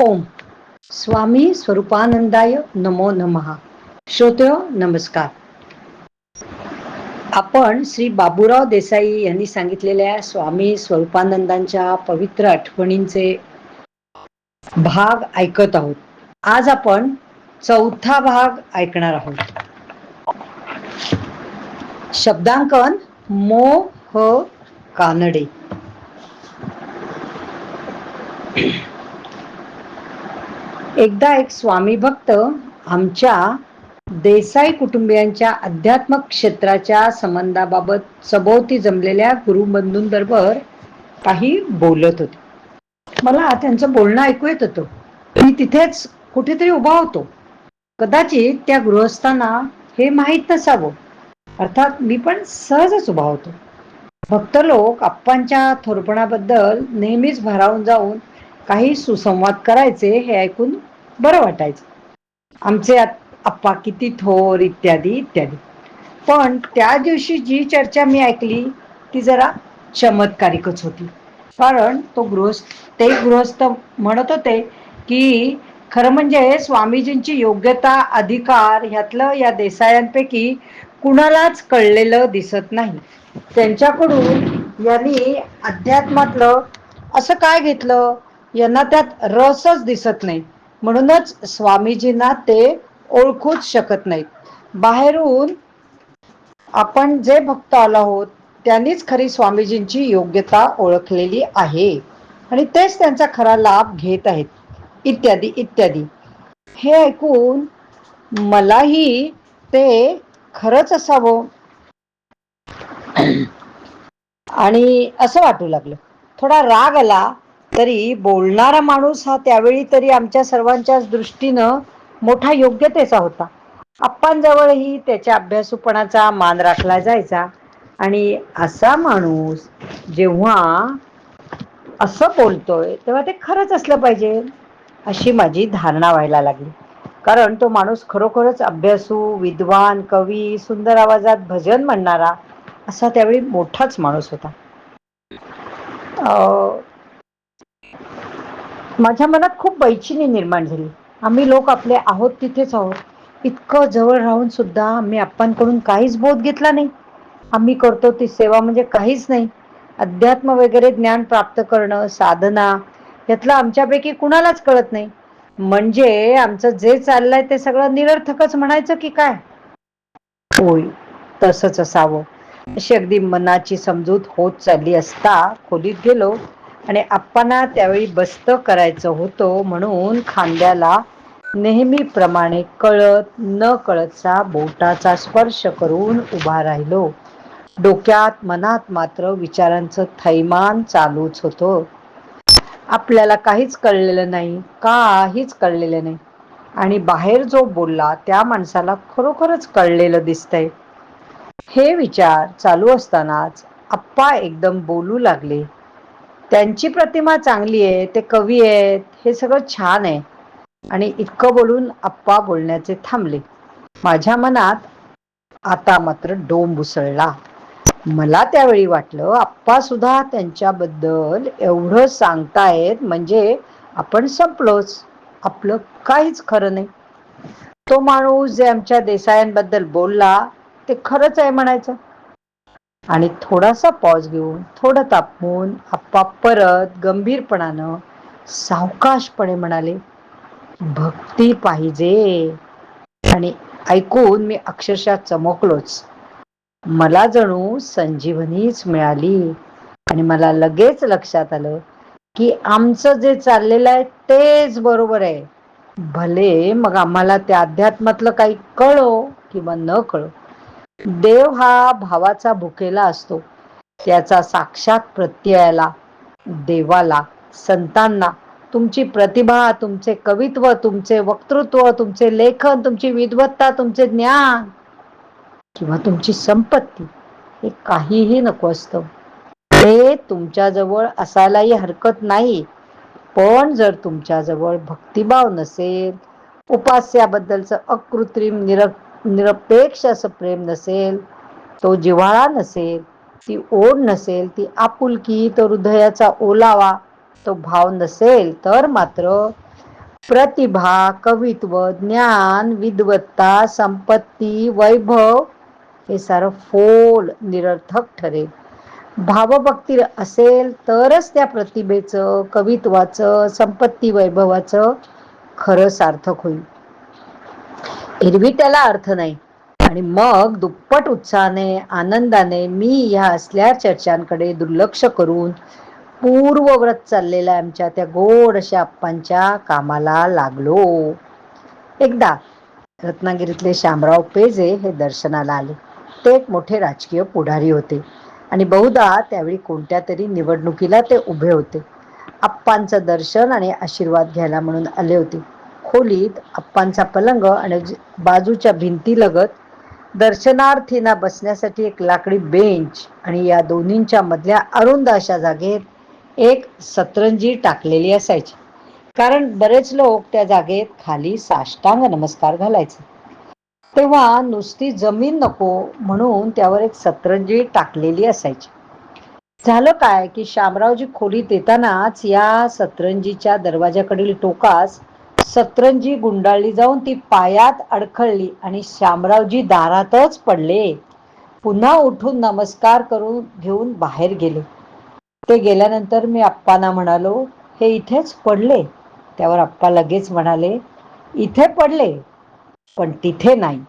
ओम. स्वामी स्वरूपानंदाय नमो नमहा श्रोत्यो नमस्कार. आपण श्री बाबूराव देसाई यांनी सांगितलेल्या स्वामी स्वरूपानंदांच्या पवित्र आठवणींचे भाग ऐकत आहोत. आज आपण चौथा भाग ऐकणार आहोत. शब्दांकन मो ह कानडे. एकदा एक स्वामी भक्त आमच्या देसाई कुटुंबियांच्या अध्यात्मक क्षेत्राच्या संबंधाबाबत सभोवती जमलेल्या गुरुबंधूंबरोबर काही बोलत होते. मला त्यांचं बोलणं ऐकू येत होतं. मी तिथेच कुठेतरी उभा होतो. कदाचित त्या गृहस्थांना हे माहीत नसावं. अर्थात मी पण सहजच उभा होतो. भक्त लोक आप्पांच्या थोरपणाबद्दल नेहमीच भारावून जाऊन काही सुसंवाद करायचे हे ऐकून बरं वाटायचं. आमचे आप्पा किती थोर इत्यादी इत्यादी. पण त्या दिवशी जी चर्चा मी ऐकली ती जरा चमत्कारिकच होती. कारण तो गृहस्थ ते गृहस्थ म्हणत होते की खरं म्हणजे स्वामीजींची योग्यता अधिकार ह्यातलं या देसायांपैकी कुणालाच कळलेलं दिसत नाही. त्यांच्याकडून यांनी अध्यात्मातलं असं काय घेतलं? यांना त्यात रसच दिसत नाही. म्हणूनच स्वामीजींना ते ओळखूच शकत नाहीत. बाहेरून आपण जे भक्त आलो आहोत त्यांनीच खरी स्वामीजींची योग्यता ओळखलेली आहे. आणि तेच त्यांचा खरा लाभ घेत आहेत. इत्यादी इत्यादी. हे ऐकून मलाही ते खरंच असावं. आणि असं वाटू लागलं. थोडा राग आला. तरी बोलणारा माणूस हा त्यावेळी तरी आमच्या सर्वांच्याच दृष्टीनं मोठा योग्यतेचा होता. आप्पांजवळही त्याच्या अभ्यासूपणाचा मान राखला जायचा. आणि असा माणूस जेव्हा असं बोलतोय तेव्हा ते खरंच असलं पाहिजे अशी माझी धारणा व्हायला लागली. कारण तो माणूस खरोखरच अभ्यासू विद्वान कवी सुंदर आवाजात भजन म्हणणारा असा त्यावेळी मोठाच माणूस होता. माझ्या मनात खूप बैचिनी निर्माण झाली. आम्ही लोक आपले आहोत तिथेच आहोत. इतकं जवळ राहून सुद्धा आम्ही आप्पांकडून काहीच बोध घेतला नाही. आम्ही करतो ती सेवा म्हणजे काहीच नाही. अध्यात्म वगैरे ज्ञान प्राप्त करणं साधना यातलं आमच्यापैकी कुणालाच कळत नाही. म्हणजे आमचं जे चाललंय ते सगळं निरर्थकच म्हणायचं की काय? होय तसंच असावं. अशी अगदी मनाची समजूत होत चालली असता खोलीत गेलो आणि आप्पांना त्यावेळी बस्त करायचं होतं म्हणून खांद्याला नेहमीप्रमाणे कळत न कळतचा बोटाचा स्पर्श करून उभा राहिलो. डोक्यात मनात मात्र विचारांचं थैमान चालूच होतं. आपल्याला काहीच कळलेलं नाही काहीच कळलेलं नाही. आणि बाहेर जो बोलला त्या माणसाला खरोखरच कळलेलं दिसतंय. हे विचार चालू असतानाच आप्पा एकदम बोलू लागले. त्यांची प्रतिमा चांगली आहे ते कवी आहेत हे सगळं छान आहे. आणि इतकं बोलून आप्पा बोलण्याचे थांबले. माझ्या मनात आता मात्र डोंब उसळला. मला त्यावेळी वाटलं आप्पा सुद्धा त्यांच्याबद्दल एवढं सांगतायत म्हणजे आपण संपलोच. आपलं काहीच खरं नाही. तो माणूस जे आमच्या देसायांबद्दल बोलला ते खरंच आहे म्हणायचं. आणि थोडासा पॉज घेऊन थोडं तापवून आप्पा परत गंभीरपणानं सावकाशपणे म्हणाले भक्ती पाहिजे. आणि ऐकून मी अक्षरशः चमकलोच. मला जणू संजीवनीच मिळाली आणि मला लगेच लक्षात आलं की आमचं जे चाललेलं आहे तेच बरोबर आहे. भले मग आम्हाला त्या अध्यात्मातलं काही कळो किंवा न कळो देव हा भावाचा भुकेला असतो. त्याचा साक्षात प्रत्ययाला देवाला संतांना तुमची प्रतिभा तुमचे कवित्व तुमचे वक्तृत्व तुमचे लेखन तुमची विद्वत्ता तुमचे ज्ञान किंवा तुमची संपत्ती हे काहीही नको असतं. ते तुमच्याजवळ असायलाही हरकत नाही. पण जर तुमच्याजवळ भक्तिभाव नसेल उपास्याबद्दलचं अकृत्रिम निरक निरपेक्ष असं प्रेम नसेल तो जिव्हाळा नसेल ती ओढ नसेल ती आपुलकी तो हृदयाचा ओलावा तो भाव नसेल तर मात्र प्रतिभा कवित्व ज्ञान विद्वत्ता संपत्ती वैभव हे सारं फोल निरर्थक ठरेल. भावभक्ती असेल तरच त्या प्रतिभेचं कवित्वाचं संपत्ती वैभवाचं खरं सार्थक होईल. एरवी त्याला अर्थ नाही. आणि मग दुप्पट उत्साहाने आनंदाने मी ह्या असल्या चर्चांकडे दुर्लक्ष करून पूर्वव्रत चाललेल्या आमच्या त्या गोड अशा अप्पांच्या कामाला लागलो. एकदा रत्नागिरीतले शामराव पेजे हे दर्शनाला आले. ते एक मोठे राजकीय पुढारी होते. आणि बहुधा त्यावेळी कोणत्या तरी निवडणुकीला ते उभे होते. आप्पांचं दर्शन आणि आशीर्वाद घ्यायला म्हणून आले होते. खोलीत आप्पांचा पलंग आणि बाजूच्या भिंतीलगत दर्शनार्थींना बसण्यासाठी एक लाकडी बेंच आणि या दोन्हींच्या मधल्या अरुंद अशा जागेत एक सतरंजी टाकलेली असायची. कारण बरेच लोक त्या जागेत खाली साष्टांग नमस्कार घालायचे. तेव्हा नुसती जमीन नको म्हणून त्यावर एक सतरंजी टाकलेली असायची. झालं काय की शामरावजी खोलीत येतानाच या सतरंजीच्या दरवाजाकडील टोकास सतरंजी गुंडाळली जाऊन ती पायात अडखळली आणि श्यामरावजी दारातच पडले. पुन्हा उठून नमस्कार करून घेऊन बाहेर गेले. ते गेल्यानंतर मी आप्पांना म्हणालो हे इथेच पडले. त्यावर आप्पा लगेच म्हणाले इथे पडले पण तिथे नाही.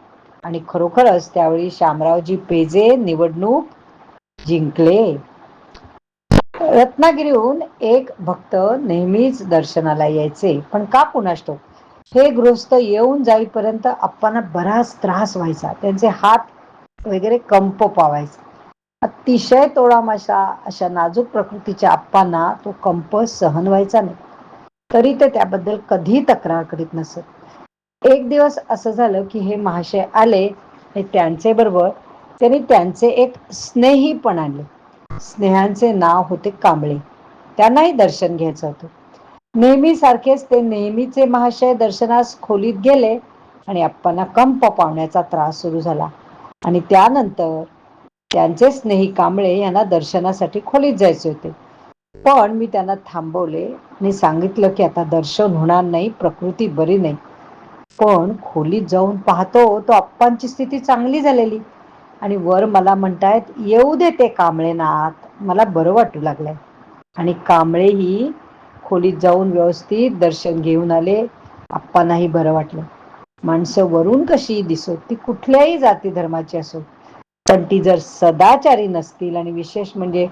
आणि खरोखरच त्यावेळी श्यामरावजी पेजे निवडणूक जिंकले. रत्नागिरीहून एक भक्त नेहमीच दर्शनाला यायचे पण का कुणाष्टो हे गृहस्थ येऊन जाईपर्यंत आप्पांना बराच त्रास व्हायचा. त्यांचे हात वगैरे कंप पावायचे. अतिशय तोडामाशा अशा नाजूक प्रकृतीच्या आप्पांना तो कंप सहन व्हायचा नाही. तरी ते त्याबद्दल कधी तक्रार करीत नसत. एक दिवस असं झालं की हे महाशय आले आणि त्यांचे बरोबर त्यांनी त्यांचे एक स्नेही पण आणले. स्नेहांचे नाव होते कांबळे. त्यांनाही दर्शन घ्यायचं होतं. नेहमी सारखेच ते नेहमीचे महाशय दर्शनास खोलीत गेले आणि आप्पांना कंप पावण्याचा त्रास सुरू झाला. आणि त्यानंतर त्यांचे स्नेही कांबळे यांना दर्शनासाठी खोलीत जायचे होते. पण मी त्यांना थांबवले आणि सांगितलं की आता दर्शन होणार नाही प्रकृती बरी नाही. पण खोलीत जाऊन पाहतो तो आप्पांची स्थिती चांगली झालेली. आणि वर मला म्हणतायत येऊ दे ते कांबळेनाथ. मला बरं वाटू लागलंय. आणि कांबळे ही खोलीत जाऊन व्यवस्थित दर्शन घेऊन आले. आप्पांनाही बरं वाटलं. माणसं वरून कशी दिसत? ती कुठल्याही जाती धर्माची असो पण ती जर सदाचारी नसतील आणि विशेष म्हणजे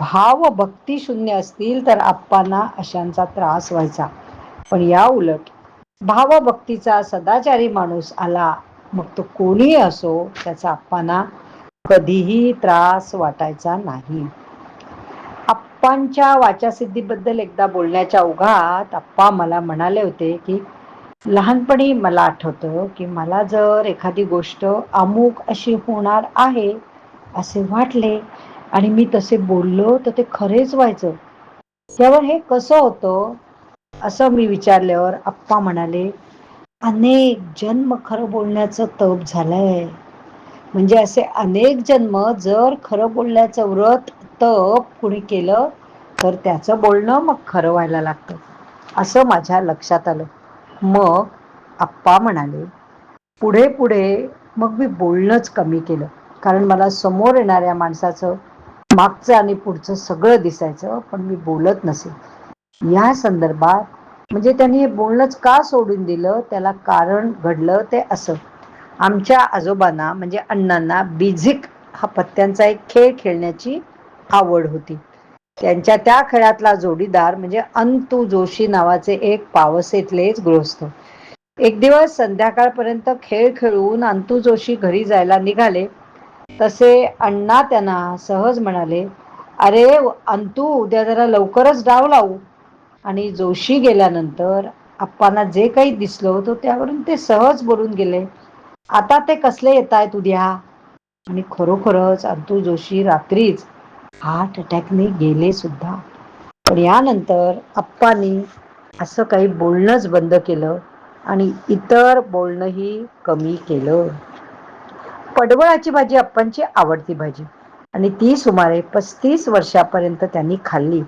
भाव भक्ती शून्य असतील तर आप्पांना अशांचा त्रास व्हायचा. पण या उलट भावभक्तीचा सदाचारी माणूस आला मग तो कोणी असो त्याचा आप्पांना कधीही त्रास वाटायचा नाही. आप्पांच्या वाचासिद्धीबद्दल एकदा बोलण्याच्या ओघात आप्पा मला म्हणाले होते की लहानपणी मला आठवतं की मला जर एखादी गोष्ट अमुक अशी होणार आहे असे वाटले आणि मी तसे बोललो तर ते खरेच व्हायचं. त्यावर हे कसं होतं? असं मी विचारल्यावर आप्पा म्हणाले अनेक जन्म खरं बोलण्याचं तप झालंय. म्हणजे असे अनेक जन्म जर खरं बोलण्याचं व्रत तप कुणी केलं तर त्याचं बोलणं मग खरं व्हायला लागतं. असं माझ्या लक्षात आलं. मग आप्पा म्हणाले पुढे पुढे मग मी बोलणंच कमी केलं. कारण मला समोर येणाऱ्या माणसाचं मागचं आणि पुढचं सगळं दिसायचं पण मी बोलत नसे. या संदर्भात म्हणजे त्यांनी हे बोलणंच का सोडून दिलं? त्याला कारण घडलं ते असं. आमच्या आजोबांना म्हणजे अण्णांना बिझिक हा पत्त्यांचा एक खेळ खेळण्याची आवड होती. त्यांच्या त्या खेळातला जोडीदार म्हणजे अंतू जोशी नावाचे एक पावसेतलेच गृहस्थ. एक दिवस संध्याकाळपर्यंत खेळ खेळून अंतू जोशी घरी जायला निघाले. तसे अण्णा त्यांना सहज म्हणाले अरे अंतू उद्या जरा लवकरच डाव लावू. आणि जोशी गेल्यानंतर आप्पांना जे काही दिसलं होतं त्यावरून ते सहज बोलून गेले. आता ते कसले येत आहेत उद्या? आणि खरोखरच अंतू जोशी रात्रीच हार्ट अटॅकने गेले सुद्धा. पण यानंतर आप्पांनी असं काही बोलणंच बंद केलं आणि इतर बोलणंही कमी केलं. पडवळाची भाजी आप्पांची आवडती भाजी. आणि ती सुमारे पस्तीस वर्षापर्यंत त्यांनी खाल्ली.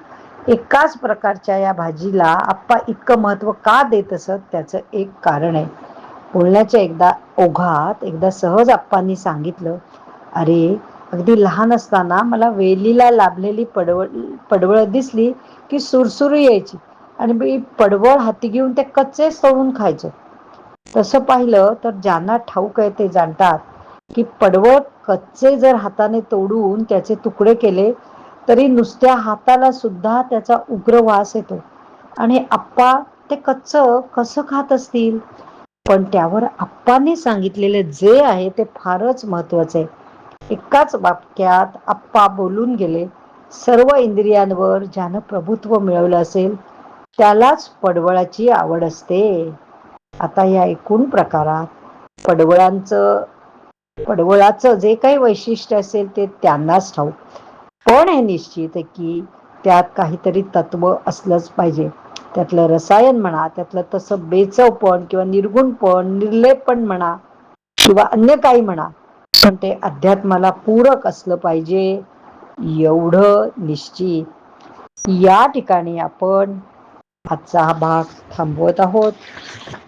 एकाच प्रकारच्या या भाजीला आप्पा इतकं महत्त्व का देत असत? त्याचं एक कारण आहे. बोलण्याच्या एकदा ओघात एकदा सहज आप्पांनी सांगितलं अरे अगदी लहान असताना मला वेलीला लाभलेली पडवळ पडवळ दिसली की सुरसुरी यायची आणि मी पडवळ हाती घेऊन ते कच्चे सोडून खायचो. तसं पाहिलं तर ज्यांना ठाऊक आहे ते जाणतात की पडवळ कच्चे जर हाताने तोडून त्याचे तुकडे केले तरी नुसत्या हाताला सुद्धा त्याचा उग्र वास येतो. आणि आप्पा ते कच्च कसं खात असतील? पण त्यावर आप्पांनी सांगितलेले जे आहे ते फारच महत्त्वाचे आहे एकाच वाक्यात आप्पा बोलून गेले सर्व इंद्रियांवर ज्यानं प्रभुत्व मिळवलं असेल त्यालाच पडवळाची आवड असते. आता या एकूण प्रकारात पडवळांचं पडवळाचं जे काही वैशिष्ट्य असेल ते त्यांनाच ठाऊक. पण हे निश्चित आहे की त्यात काहीतरी तत्व असलंच पाहिजे. त्यातलं रसायन म्हणा त्यातलं तसं बेचवपण किंवा निर्गुण पण म्हणा किंवा अन्य काही म्हणा पण ते अध्यात्माला पूरक असलं पाहिजे एवढं निश्चित. या ठिकाणी आपण आजचा हा भाग थांबवत आहोत.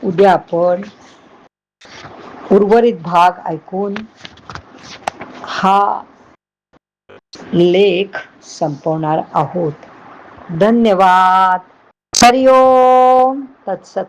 उद्या आपण उर्वरित भाग ऐकून हा लेख संपवणार आहोत. धन्यवाद. हरिओम. तत्सत